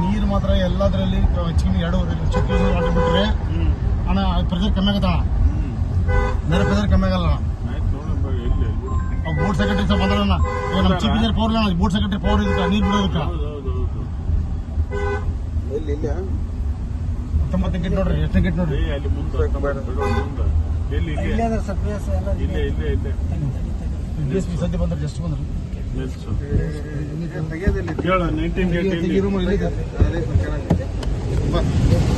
ನೀರು ಮಾತ್ರ ಎಲ್ಲದರಲ್ಲಿ ಹೆಚ್ಚಿಗೆ ಎರಡೂವರೆ ಚಿಕ್ಕ ವಾಟರ್ ಬಿಟ್ರೆ ಹ್ಮ್. ಅಣ್ಣ ಪ್ರೆಷರ್ ಕಮ್ಮಿ ಆಗತ್ತ? ಬೇರೆ ಪ್ರೆಷರ್ ಕಮ್ಮಿ ಆಗಲ್ಲ. ಬೋರ್ಡ್ ಸೆಕ್ರೆಟರಿ ಸಹ ಬಂದ್ರಣ್ಣ ಈಗ ನಮ್ಮ ಚೀಫ್ ಇಂಜಿನಿಯರ್ ಪವರ್ ಇಲ್ಲ ಬೋರ್ಡ್ ಸೆಕ್ರೆಟರಿ ಪವರ್ ಇದಕ್ಕೆ ನೀರು ಬಿಡೋದಕ್ಕ? ಇಲ್ಲ? ಹತ್ತೊಂಬತ್ತು ಗೇಟ್ ನೋಡ್ರಿ ಎಷ್ಟು ಗೇಟ್ ನೋಡ್ರಿ? ಏ ಅಲ್ಲಿ ಮುಂದೆ ಇಲ್ಲೇ? ಇಲ್ಲೇ ಇಲ್ಲೇ ಬಂದ್ರೆ ಜಸ್ಟ್ ಬಂದ್ರಿ. ಕೆಳಗೆ. ಬಾ. ಗಾಡಿ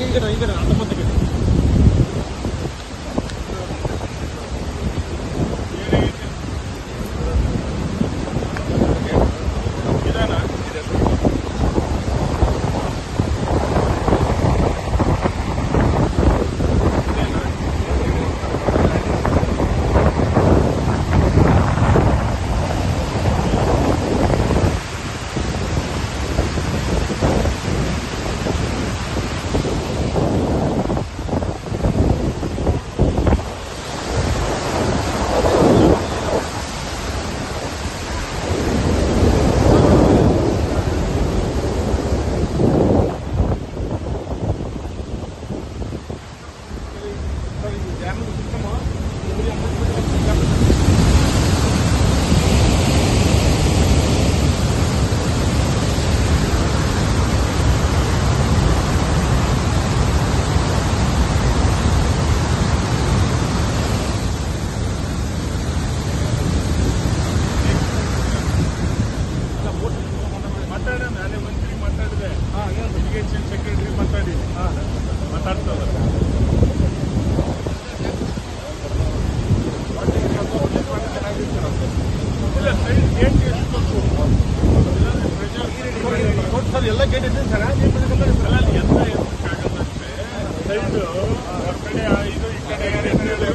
ಈಗ ಈಗ ಮಾತಾಡಿದೆ. ಸೆಕ್ರೆಟರಿ ಮಾತಾಡಿ. ಮಾತಾಡ್ತದ ಇಲ್ಲ ಸೈಡ್ ಗೇಟ್ ಸರ್ ಎಲ್ಲ ಗೇಟ್ ಇದೆ ಸರ್. ಅಲ್ಲ ಅಲ್ಲಿ ಎಲ್ಲ ಎತ್ತಕ್ಕಾಗಲ್ಲಂತೆ ಸೈಡ್ ಆ ಕಡೆ ಇದು ಈ ಕಡೆ.